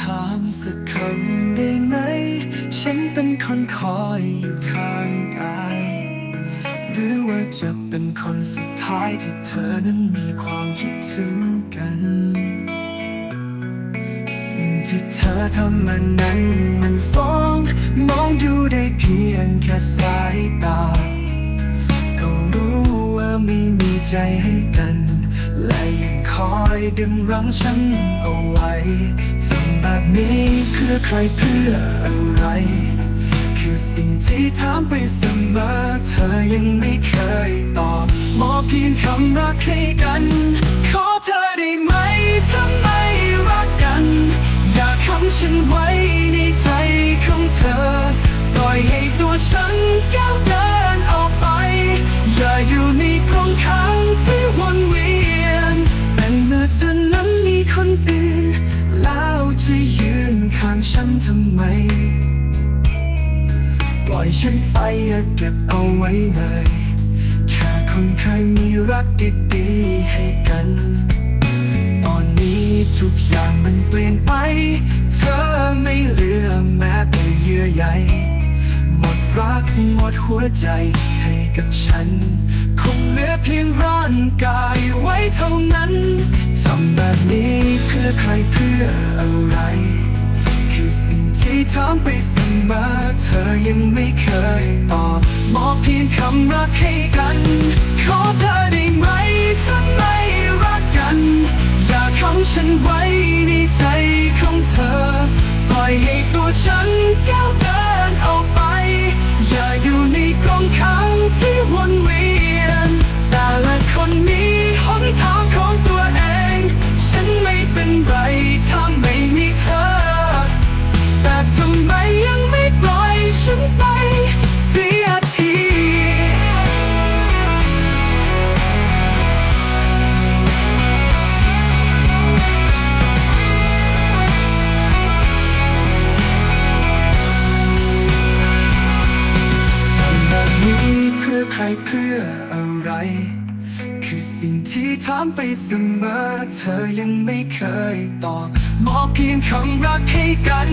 ถามสักคำได้ไหม ฉันเป็นคนคอยอยู่ข้างกาย หรือว่าจะเป็นคนสุดท้ายที่เธอนั้นมีความคิดถึงกัน สิ่งที่เธอทำมันนั้นมันฟ้อง มองดูได้เพียงแค่สายตา ก็รู้ว่าไม่มีใจให้กัน และยังคอยดึงรั้งฉันเอาไว้ อใครเพื่ออะไร คือสิ่งที่ถามไปเสมอ เธอยังไม่เคยตอบมอบเพียงคำรักให้กัน ฉันทำไมปล่อยฉันไปอย่าเก็บเอาไว้เลย แค่คนเคยมีรักดีๆให้กัน ตอนนี้ทุกอย่างมันเปลี่ยนไป เธอไม่เหลือแม้แต่เยื่อใยหมดรักหมดหัวใจให้กับฉัน คงเหลือเพียงร่างกายไว้เท่านั้น ทำแบบนี้เพื่อใครเพื่ออะไร ถามไปเสมอ เธอยังไม่เคยตอบมอบเพียงคำรักให้กัน ขอเธอได้ไหมถ้าไม่รักกัน อย่าขังฉันไว้ในใจของเธอ ปล่อยให้ตัวฉันก้าว อใครเพื่ออะไร คือสิ่งที่ถามไปเสมอ เธอยังไม่เคยตอบมอบเพียงคำรักให้กัน